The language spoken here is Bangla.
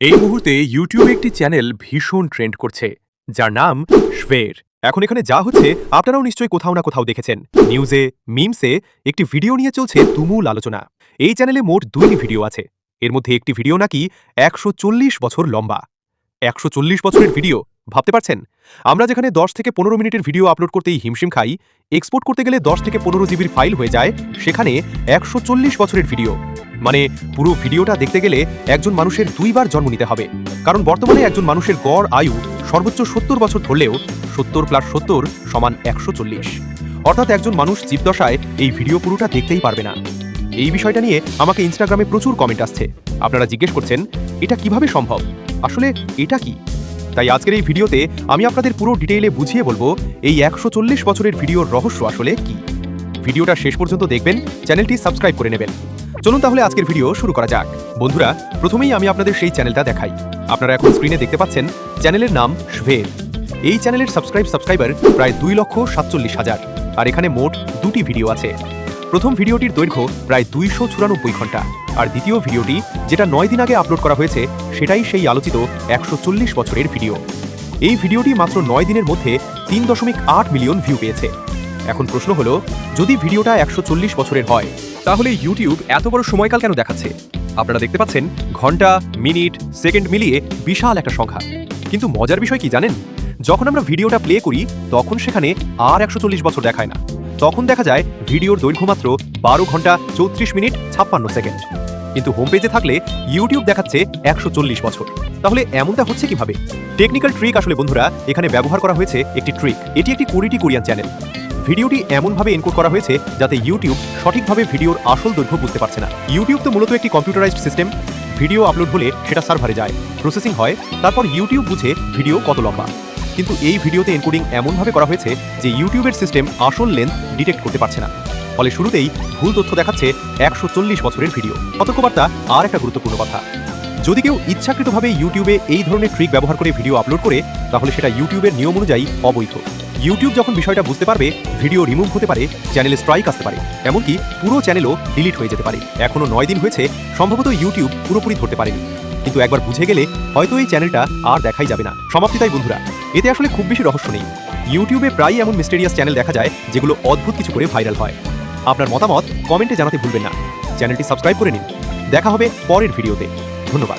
এই মুহূর্তে ইউটিউবে একটি চ্যানেল ভীষণ ট্রেন্ড করছে, যার নাম শ্বের এখন এখানে যা হচ্ছে, আপনারাও নিশ্চয়ই কোথাও না কোথাও দেখেছেন। নিউজে মিমসে একটি ভিডিও নিয়ে চলছে তুমুল আলোচনা। এই চ্যানেলে মোট দুইটি ভিডিও আছে। এর মধ্যে একটি ভিডিও নাকি একশো চল্লিশ বছর লম্বা। একশো চল্লিশ বছরের ভিডিও ভাবতে পারছেন? আমরা যেখানে দশ থেকে পনেরো মিনিটের ভিডিও আপলোড করতেই হিমশিম খাই এক্সপোর্ট করতে গেলে দশ থেকে পনেরো জিবির ফাইল হয়ে যায়, সেখানে একশো চল্লিশ বছরের ভিডিও মানে পুরো ভিডিওটা দেখতে গেলে একজন মানুষের দুইবার জন্ম নিতে হবে। কারণ বর্তমানে একজন মানুষের গড়, আয়ু সর্বোচ্চ সত্তর বছর ধরলেও সত্তর প্লাস সত্তর সমান একশো চল্লিশ। অর্থাৎ একজন মানুষ জীবদশায় এই ভিডিও পুরোটা দেখতেই পারবে না। এই বিষয়টা নিয়ে আমাকে ইনস্টাগ্রামে প্রচুর কমেন্ট আসছে। আপনারা জিজ্ঞেস করছেন, এটা কীভাবে সম্ভব? আসলে এটা কি? তাই আজকের এই ভিডিওতে আমি আপনাদের পুরো ডিটেইলে বুঝিয়ে বলব, এই একশো চল্লিশ বছরের ভিডিওর রহস্য আসলে কি? ভিডিওটা শেষ পর্যন্ত দেখবেন, চ্যানেলটি সাবস্ক্রাইব করে নেবেন। চলুন তাহলে আজকের ভিডিও শুরু করা যাক। বন্ধুরা, প্রথমেই আমি আপনাদের সেই চ্যানেলটা দেখাই। আপনারা এখন স্ক্রিনে দেখতে পাচ্ছেন চ্যানেলের নাম শ্বের এই চ্যানেলের সাবস্ক্রাইব সাবস্ক্রাইবার প্রায় দুই লক্ষ সাতচল্লিশ হাজার। আর এখানে মোট দুটি ভিডিও আছে। প্রথম ভিডিওটির দৈর্ঘ্য প্রায় দুইশো চুরানব্বই ঘণ্টা। আর দ্বিতীয় ভিডিওটি, যেটা নয় দিন আগে আপলোড করা হয়েছে, সেটাই সেই আলোচিত একশো চল্লিশ বছরের ভিডিও এই ভিডিওটি মাত্র নয় দিনের মধ্যে তিন দশমিক আট মিলিয়ন ভিউ পেয়েছে। এখন প্রশ্ন হলো, যদি ভিডিওটা একশো চল্লিশ বছরের হয় তাহলে ইউটিউব এত বড় সময়কাল কেন দেখাচ্ছে? আপনারা দেখতে পাচ্ছেন, ঘণ্টা, মিনিট, সেকেন্ড মিলিয়ে বিশাল একটা সংখ্যা। কিন্তু মজার বিষয় কি জানেন? যখন আমরা ভিডিওটা প্লে করি, তখন সেখানে আর একশো চল্লিশ বছর দেখায় না। তখন দেখা যায়, ভিডিওর দৈর্ঘ্য মাত্র বারো ঘণ্টা চৌত্রিশ মিনিট ছাপ্পান্ন সেকেন্ড। কিন্তু হোম পেজে থাকলে ইউটিউব দেখাচ্ছে একশো চল্লিশ বছর। তাহলে এমনটা হচ্ছে কীভাবে? টেকনিক্যাল ট্রিক আসলে বন্ধুরা, এখানে ব্যবহার করা হয়েছে একটি ট্রিক এটি একটি কোরিটি কোরিয়ান চ্যানেল ভিডিওটি এমনভাবে এনকোড করা হয়েছে যাতে ইউটিউব সঠিকভাবে ভিডিওর আসল দৈর্ঘ্য বুঝতে পারছে না। ইউটিউব তো মূলত একটি কম্পিউটারাইজড সিস্টেম ভিডিও আপলোড হলে সেটা সার্ভারে যায় প্রসেসিং হয়, তারপর ইউটিউব বুঝে ভিডিও কত লম্বা। কিন্তু এই ভিডিওতে এনকোডিং এমনভাবে করা হয়েছে যে ইউটিউবের সিস্টেম আসল লেন্থ ডিটেক্ট করতে পারছে না। ফলে শুরুতেই ভুল তথ্য দেখাচ্ছে একশো চল্লিশ বছরের ভিডিও। সতর্কবার্তা আর একটা গুরুত্বপূর্ণ কথা। যদি কেউ ইচ্ছাকৃতভাবে ইউটিউবে এই ধরনের ট্রিক ব্যবহার করে ভিডিও আপলোড করে, তাহলে সেটা ইউটিউবের নিয়ম অনুযায়ী অবৈধ। ইউটিউব যখন বিষয়টা বুঝতে পারবে, ভিডিও রিমুভ হতে পারে, চ্যানেলে স্ট্রাইক আসতে পারে। এমনকি পুরো চ্যানেলও ডিলিট হয়ে যেতে পারে। এখনও নয় দিন হয়েছে, সম্ভবত ইউটিউব পুরোপুরি ধরতে পারেনি। কিন্তু একবার বুঝে গেলে হয়তো এই চ্যানেলটা আর দেখাই যাবে না। সমাপ্তি তাই, বন্ধুরা। এতে আসলে খুব বেশি রহস্য নেই। ইউটিউবে প্রায়ই এমন মিস্টেরিয়াস চ্যানেল দেখা যায়, যেগুলো অদ্ভুত কিছু করে ভাইরাল হয়। আপনার মতামত কমেন্টে জানাতে ভুলবেন না। চ্যানেলটি সাবস্ক্রাইব করে নিন। দেখা হবে পরের ভিডিওতে। ধন্যবাদ।